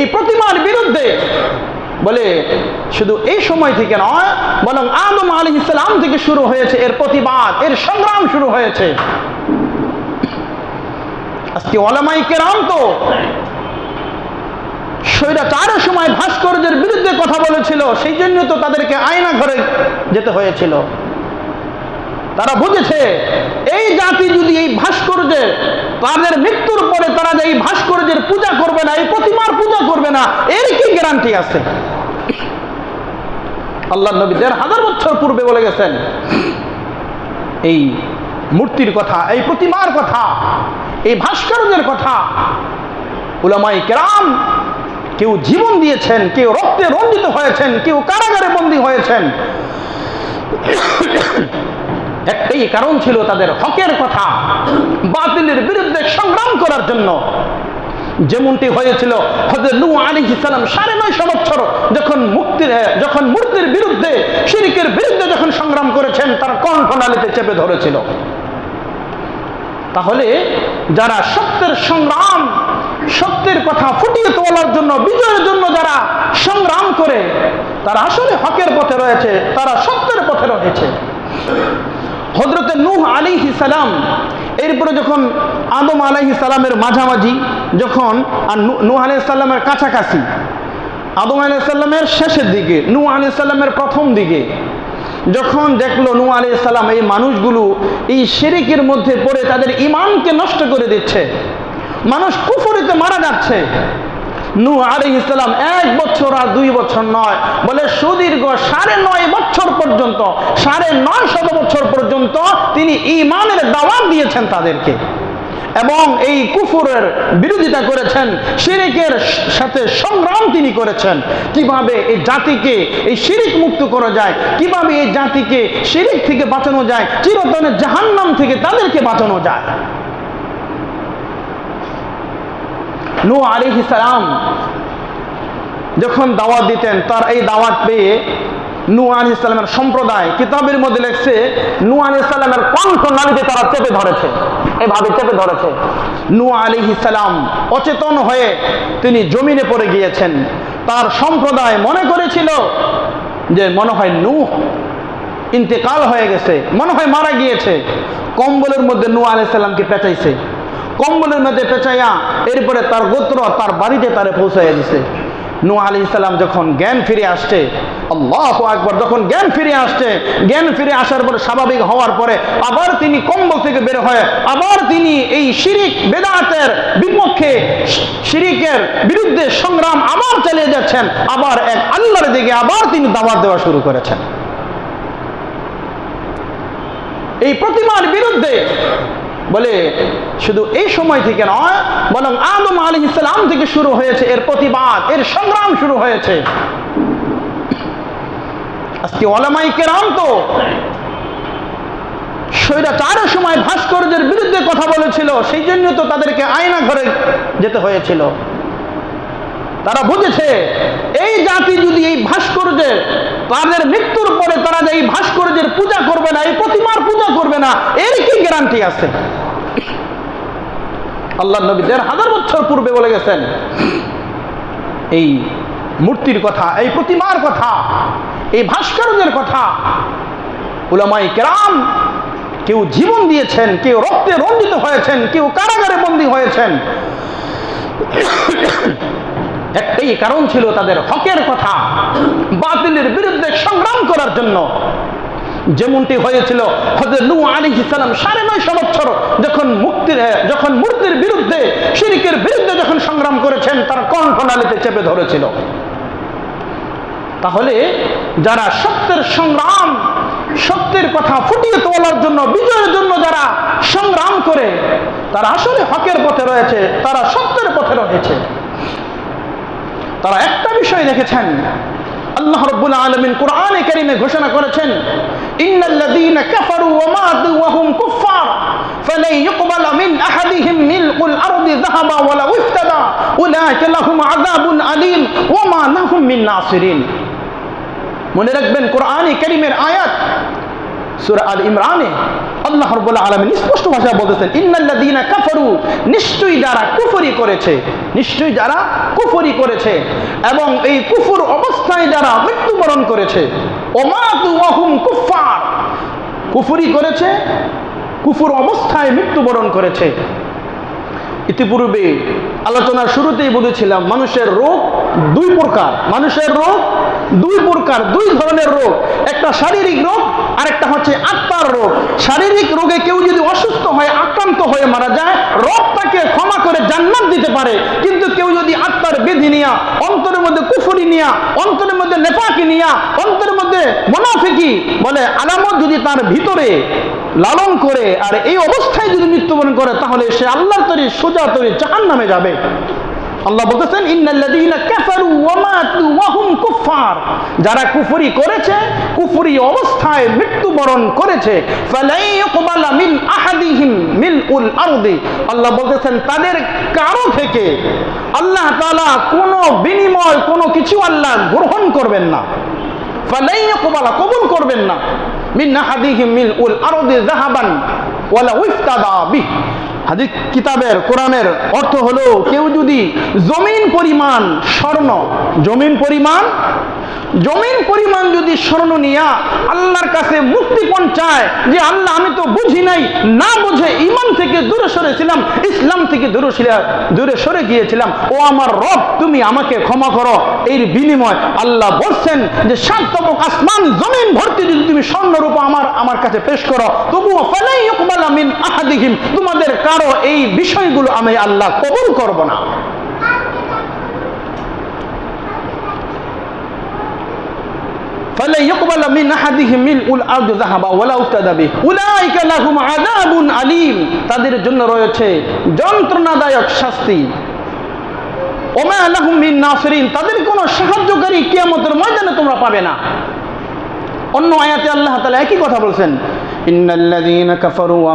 এই প্রতিমার বিরুদ্ধে বলে শুধু এই সময় থেকে নয়, বরং আদম আলী ইসলাম থেকে শুরু হয়েছে এর প্রতিবাদ, এর সংগ্রাম শুরু হয়েছে। আজকে ওলামাই কেরাম তো স্বৈরাচারের সময় ভাস্কর্যের বিরুদ্ধে কথা বলেছিল, সেই জন্য তো তাদেরকে আয়না ঘরে যেতে হয়েছিল। তারা বুঝেছে, এই জাতি যদি এই ভাস্কর্যে তাদের মৃত্যুর পরে তারা যে এই ভাস্কর্যের পূজা করবে না, এই প্রতিমার পূজা করবে না, এর কি গ্যারান্টি আছে? আল্লাহ নবী দেড় হাজার বছর পূর্বে বলে গেছেন, এই মূর্তির কথা, এই প্রতিমার কথা, এই ভাস্কর্যের কথা উলামাই কেরাম কেউ জীবন দিয়েছেন, কেউ রক্তে রঞ্জিত হয়েছেন, কেউ কারাগারে বন্দী হয়েছেন। একটাই কারণ ছিল তাদের হকের কথা, বাতিলের বিরুদ্ধে সংগ্রাম করার জন্য। যেমনটি হয়েছিল হজরত নূহ আলাইহিস সালাম সাড়ে নয়শো বছর যখন মুক্তির যখন মূর্তির বিরুদ্ধে, শিরিকের বিরুদ্ধে যখন সংগ্রাম করেছেন, তার কণ্ঠনালীতে চেপে ধরেছিল। তাহলে যারা সত্যের সংগ্রাম, সত্যের কথা ফুটিয়ে তোলার জন্য, বিজয়ের জন্য যারা সংগ্রাম করে, তারা আসলে হকের পথে রয়েছে, তারা সত্যের পথে রয়েছে। হজরতে নূহ আলিহি সালাম, এরপরে যখন আদম আলাইহি সালামের মাঝামাঝি, যখন আর নূহ আলাইহি সাল্লামের কাছাকাছি, আদম আলাইহি সাল্লামের শেষের দিকে, নূহ আলাইহি সাল্লামের প্রথম দিকে, যখন দেখল নূহ আলাইহি সাল্লাম এই মানুষগুলো এই শিরিকের মধ্যে পড়ে তাদের ইমানকে নষ্ট করে দিচ্ছে, মানুষ কুফরিতে মারা যাচ্ছে। নূহ আলাইহিস ইসলাম এক বছর আর দুই বছর নয়, বলে সুদীর্ঘ সাড়ে নয় বছর পর্যন্ত, সাড়ে নয় শত তিনি ইমানের দাওয়াত দিয়েছেন তাদেরকে এবং এই কুফুরের বিরোধিতা করেছেন, শিরিকের সাথে সংগ্রাম তিনি করেছেন, কীভাবে এই জাতিকে এই শিরিক মুক্ত করা যায়, কীভাবে এই জাতিকে শিরিক থেকে বাঁচানো যায় চিরতনের জাহান্নাম থেকে তাদেরকে বাঁচানো যায়। নু আলী সালাম যখন দাওয়াত দিতেন, তার এই দাওয়াত পেয়ে নু ইসলামের সম্প্রদায় কিতাবের মধ্যে লেখছে নু ইসলামের কণ্ঠ নালীতে তারা চেপে ধরেছে। এভাবে চেপে ধরেছে। নু আলী ইসলাম অচেতন হয়ে তিনি জমিনে পড়ে গিয়েছেন। তার সম্প্রদায় মনে করেছিল যে মনে হয় নু ইন্তেকাল হয়ে গেছে, মনে হয় মারা গিয়েছে। কম্বলের মধ্যে নু আলী ইসলামকে পেঁচাইছে। কম্বলের মধ্যে পেঁচাইয়া এরপরে তার গোত্র তার বাড়িতে তারে পৌঁছাইয়া দিছে। নু আলী ইসলাম যখন জ্ঞান ফিরে আসছে, আল্লাহ একবার যখন জ্ঞান ফিরে আসছে, জ্ঞান ফিরে আসার পরে স্বাভাবিক হওয়ার পরে আবার তিনি কম্বল থেকে বের হয়ে, আবার তিনি এই শিরিক, বেদাতের বিপক্ষে শিরিকের বিরুদ্ধে সংগ্রাম আবার চালিয়ে যাচ্ছেন, আবার এক আল্লাহর দিকে আবার তিনি দাওয়াত দেওয়া শুরু করেছেন। এই প্রতিমার বিরুদ্ধে বলে, শুধু এই সময় থেকে নয়, বরং আদম আলী ইসলাম থেকে শুরু হয়েছে, এর প্রতিবাদ, এর সংগ্রাম শুরু হয়েছে। আজকে ওলামাই কেরাম তো স্বৈরাচারের সময় ভাস্কর্যের বিরুদ্ধে কথা বলেছিল, সেই জন্য তো তাদেরকে আয়না ঘরে যেতে হয়েছিল। তারা বুঝেছে, এই জাতি যদি এই ভাস্কর্যের তাদের মৃত্যুর পরে তারা যে এই ভাস্কর্যের পূজা করবে না, এই প্রতিমার পূজা করবে না, এর কি গ্যারান্টি আছে? আল্লাহ নবী দেড় হাজার বছর পূর্বে বলে গেছেন, এই মূর্তির কথা, এই প্রতিমার কথা, এই ভাস্কর্যের কথা উলামাই কেরাম কেউ জীবন দিয়েছেন, কেউ রক্তে রঞ্জিত হয়েছেন, কেউ কারাগারে বন্দী হয়েছেন। একটাই কারণ ছিল তাদের হকের কথা, বাতিলের বিরুদ্ধে সংগ্রাম করার জন্য। যেমনটি হয়েছিল হজরত নূহ আলাইহিস সাড়ে বছর যখন মুক্তির যখন মূর্তির বিরুদ্ধে, শিরিকের বিরুদ্ধে যখন সংগ্রাম করেছেন, তার কণ্ঠনালীতে চেপে ধরেছিল। তাহলে যারা সত্যের সংগ্রাম, সত্যের কথা ফুটিয়ে তোলার জন্য, বিজয়ের জন্য যারা সংগ্রাম করে, তারা আসলে হকের পথে রয়েছে, তারা সত্যের পথে রয়েছে। তারা একটা বিষয় দেখেছেন আল্লাহ রাব্বুল আলামিন কোরআনে কারীমে ঘোষণা করেছেন ইন্নাল্লাযীনা কাফারু ওয়া মাতু ওয়া হুম কুফফার ফালাই ইউকবাল মিন আহাদিহিম মিলকুল আরদি যাহাবা ওয়া লাউ ইফতাদা উলাইকা লাহুম আযাবুন আলীম ওয়া মা লাহুম মিন নাসিরিন মনে রাখবেন কোরআনে কারীমের আয়াত সূরা আল ইমরানে আল্লাহ আলামিন স্পষ্ট ভাষায় বলতেছেন, ইন্নাল্লাযীনা কাফারু নিশ্চয়ই যারা কুফরি করেছে, নিশ্চয়ই যারা কুফরি করেছে, এবং এই কুফর অবস্থায় যারা মৃত্যুবরণ করেছে, ওমাতু কুফফার। কুফরি করেছে, কুফর অবস্থায় মৃত্যুবরণ করেছে। ইতিপূর্বে আলোচনার শুরুতেই বলেছিলাম, মানুষের রোগ দুই প্রকার। মানুষের রোগ, দুই প্রকার, দুই ধরনের রোগ। একটা শারীরিক রোগ আর একটা হচ্ছে আত্মার রোগ। শারীরিক রোগে কেউ যদি অসুস্থ হয়, আক্রান্ত হয়ে মারা যায় রোগ তাকে ক্ষমা করে জান্নাত দিতে পারে। কিন্তু কেউ যদি আত্মার বিধি নিয়া, অন্তরের মধ্যে কুফুরি নিয়া, অন্তরের মধ্যে নেপাকি নিয়া, অন্তরের মধ্যে মোনাফিকি বলে, আলামত যদি তার ভিতরে লালন করে, আর এই অবস্থায় যদি মৃত্যুবরণ করে, তাহলে সে আল্লাহর তরি সোজা তরি জাহান নামে যাবে। আল্লাহ বলতেছেন, ইন্নাল্লাযীনা কাফারু ওয়া মাতু ওয়া হুম কুফফার। যারা কুফরি করেছে, কুফরি অবস্থায় মৃত্যুবরণ করেছে, ফালাই ইকবালা মিন আহাদিহিম মিলউল আরদি। আল্লাহ বলতেছেন, তাদের কারও থেকে আল্লাহ তাআলা কোনো বিনিময়, কোনো কিছু আল্লাহ গ্রহণ করবেন না। ফালাই ইকবালা, কবুল করবেন না। মিন আহাদিহিম মিলউল আরদি যাহাবান ওয়ালা উফতাদা বিহ। হাদিস কিতাবের কোরআনের অর্থ হলো কেউ যদি জমিন পরিমাণ স্বর্ণ জমিন পরিমাণ জমিন পরিমাণ যদি স্বর্ণ নিয়া আল্লাহর কাছে মুক্তিপণ চায়, যে আল্লাহ আমি তো বুঝি নাই, না বুঝে ইমান থেকে দূরে সরেছিলাম ইসলাম থেকে দূরে দূরে সরে গিয়েছিলাম, ও আমার রব, তুমি আমাকে ক্ষমা করো। এর বিনিময় আল্লাহ বলছেন যে সাত আসমান, জমিন ভর্তি যদি তুমি স্বর্ণরূপ আমার আমার কাছে পেশ করো, তবুও ফালাই ইকবালা মিন আহাদিহিম, তোমাদের কারও এই বিষয়গুলো আমি আল্লাহ কবুল করব না। তাদের জন্য রয়েছে যন্ত্রণাদায়ক শাস্তি। ওমা লাহুম মিন নাসিরিন। তাদের কোনো সাহায্যকারী কিয়ামতের ময়দানে তোমরা পাবে না। অন্য আয়াতে আল্লাহ তাআলা একই কথা বলছেন।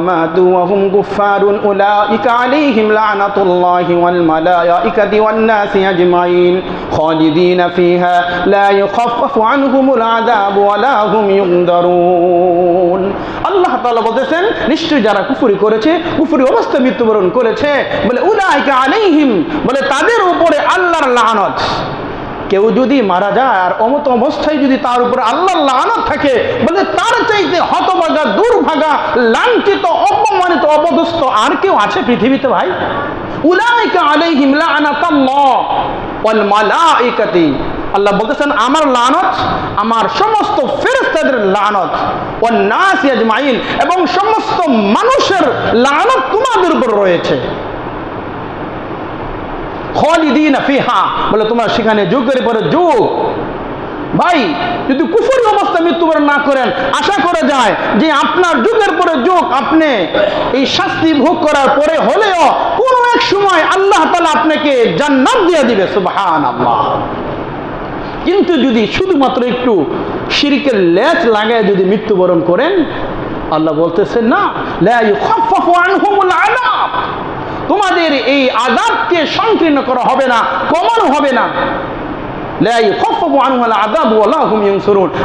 মাতু ওয়া হুম কুফফারুন উলাইকা আলাইহিম লা'নাতুল্লাহি ওয়াল মালায়েকাতি ওয়ান নাসি আজমাইন। খালিদিনা ফিহা লা ইউখাফফাফু আনহুমুল আযাব ওয়া লা হুম ইউনদারুন। আল্লাহ তাআলা বলতেছেন, নিশ্চয়ই যারা কুফরি করেছে, কুফরি অবস্থায় মৃত্যুবরণ করেছে, বলে উলাইকা আলাইহিম, বলে তাদের উপরে আল্লাহর লানত। কেউ যদি মারা যায় আর অমত অবস্থায় যদি তার উপর আল্লাহ লানত থাকে, বলে তার চাইতে হতভাগা, দুর্ভাগা, লাঞ্ছিত, অপমানিত, অপদস্থ আর কেউ আছে পৃথিবীতে ভাই? উলাইকা আলাইহিম লানাতাল্লাহ ওয়াল মালাইকাতি। আল্লাহ বলতেছেন, আমার লানত, আমার সমস্ত ফেরেশতাদের লানত, ওয়ান নাস আজমাইন এবং সমস্ত মানুষের লানত তোমাদের উপর রয়েছে। খলিদিন ফিহা। বলে, তোমরা সেখানে যুগের পরে যুগ। ভাই, যদি কুফরি অবস্থা মৃত্যুবরণ না করেন, আশা করা যায় যে আপনার যুগের পরে যুগ আপনি এই শাস্তি ভোগ করার পরে হলেও কোনো এক সময় আল্লাহ তালা আপনাকে জান্নাত দিয়ে দিবে সুবহান আল্লাহ কিন্তু যদি শুধুমাত্র একটু শিরিকের লেজ লাগায় যদি মৃত্যুবরণ করেন, আল্লাহ বলতেছেন না তোমাদের এই আযাবকে সংকীর্ণ করা হবে না, কমানো হবে না।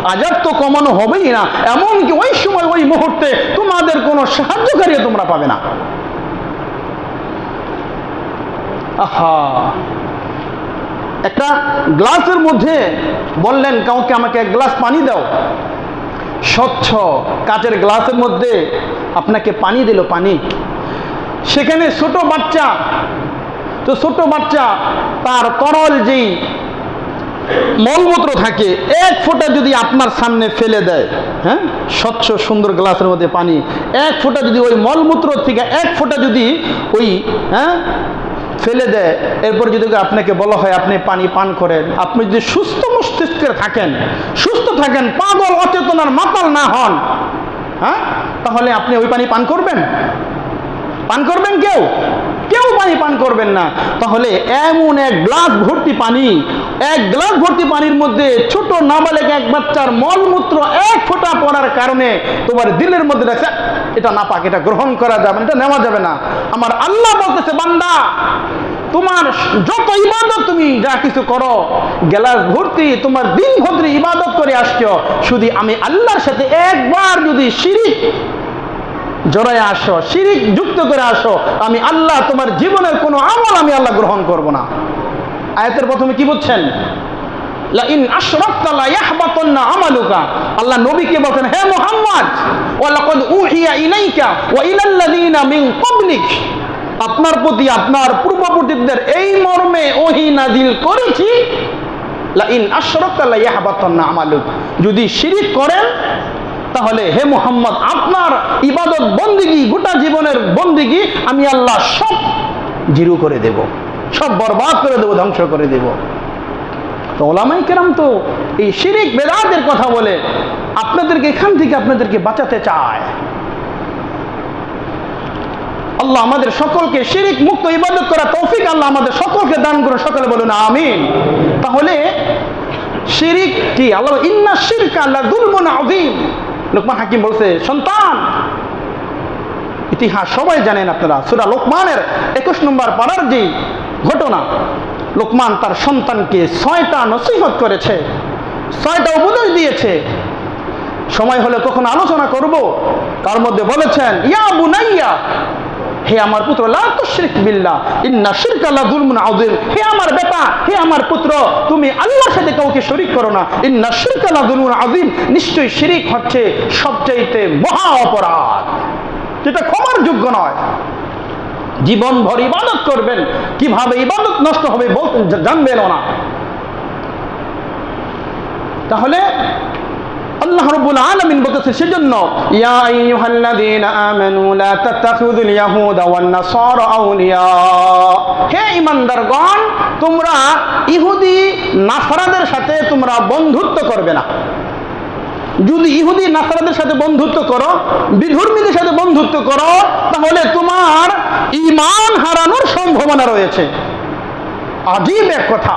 আযাব তো কমানো হবেই না, এমনকি ওই সময়, ওই মুহূর্তে তোমাদের কোনো সাহায্যকারী তোমরা পাবে না। আহা! একটা গ্লাসের মধ্যে বললেন, কাউকে আমাকে এক গ্লাস পানি দাও। স্বচ্ছ কাচের গ্লাসের মধ্যে আপনাকে পানি দিল, পানি। সেখানে ছোট বাচ্চা, তো ছোট বাচ্চা তার তরল যেই মলমূত্র থাকে, এক ফোঁটা যদি আপনার সামনে ফেলে দেয় হ্যাঁ? স্বচ্ছ সুন্দর গ্লাসের মধ্যে পানি, এক ফোঁটা যদি ওই মলমূত্র থেকে এক ফোঁটা যদি ওই হ্যাঁ? ফেলে দেয়, এরপর যদি আপনাকে বলা হয়, আপনি পানি পান করেন। আপনি যদি সুস্থ মস্তিষ্কে থাকেন, সুস্থ থাকেন, পাগল অচেতনার মাতাল না হন হ্যাঁ? তাহলে আপনি ওই পানি পান করবেন? পান করবেন কেউ? কেউ পানি পান করবেন না। তাহলে এমন এক গ্লাস ভর্তি পানি, এক গ্লাস ভর্তি পানির মধ্যে ছোট নাবালেক এক বাচ্চার মলমূত্র এক ফোঁটা পড়ার কারণে তোমার দিলের মধ্যে দেখছে, এটা না পাক এটা গ্রহণ করা যাবে এটা নেওয়া যাবে না। আমার আল্লাহ বলতেছে, বান্দা, তোমার যত ইবাদত তুমি যা কিছু করো, গেলাস ভর্তি তোমার দিন ভদ্রি ইবাদত করে আসছো। শুধু আমি আল্লাহর সাথে একবার যদি শিরিক জড়ায় আসো, শিরিক যুক্ত করে আসো, আমি আল্লাহ তোমার জীবনের কোনো আমল আমি আল্লাহ গ্রহণ করব না। আয়াতের প্রথমে কি ইয়াহবাতান্না আমালুকা। আল্লাহ হে আপনার প্রতি আপনার পূর্ববর্তীদের এই মর্মে ওহি নাজিল করেছি। ইয়াহবাতান্না আমালুক। যদি শিরিক করেন তাহলে হে মোহাম্মদ, আপনার ইবাদত বন্দিগি, গোটা জীবনের বন্দিগি আমি আল্লাহ সব জিরু করে দেব, সব বরবাদ করে দেব, ধ্বংস করে দেব। তো ওলামাই কেরাম তো এই শিরিক বেদাতের কথা বলে, আপনাদেরকে এখান থেকে আপনাদেরকে বাঁচাতে চায়। আল্লাহ আমাদের সকলকে শিরিক মুক্ত ইবাদত করা তৌফিক আল্লাহ আমাদের সকলকে দান করে সকলে বলুন আমিন। তাহলে শিরিক কি আল্লাহ ইন্না শিরক আল্লাহ দুলমন আযীম। লোকমান হাকিম বলছে, সন্তান! ইতিহাস সবাই জানেন আপনারা, সুরা লোকমানের একুশ নম্বর পাড়ার যে ঘটনা, লোকমান তার সন্তানকে ছয়টা নসিহত করেছে, ছয়টা উপদেশ দিয়েছে। সময় হলে কখন আলোচনা করব, তার মধ্যে বলেছেন, ইয়া বুনাইয়া হে আমার পুত্র আযীম। হে আমার বেটা, হে আমার পুত্র, তুমি আল্লাহর সাথে কাউকে শরীক করো না। ইন্না আযীম, নিশ্চয়ই শিরিক হচ্ছে সবচাইতে মহা অপরাধ। যেটা ক্ষমার যোগ্য নয়। জীবন ভর ইবাদত করবেন, কীভাবে ইবাদত নষ্ট হবে বলতে জানবেনও না। তাহলে আল্লাহ রাব্বুল আলামিন বলতেছে, সেজন্য, ইয়া আইয়ুহাল্লাযীনা আমানু, লা তাত্তাখিযুল ইয়াহুদা ওয়ান নাসারা আউলিয়া। হে ঈমানদারগণ, তোমরা ইহুদি, নাসারাদের সাথে তোমরা বন্ধুত্ব করবে না। যদি ইহুদি, নাসারাদের সাথে বন্ধুত্ব করো, বিধর্মীদের সাথে বন্ধুত্ব করো, তাহলে তোমার ইমান হারানোর সম্ভাবনা রয়েছে। আজীব এক কথা।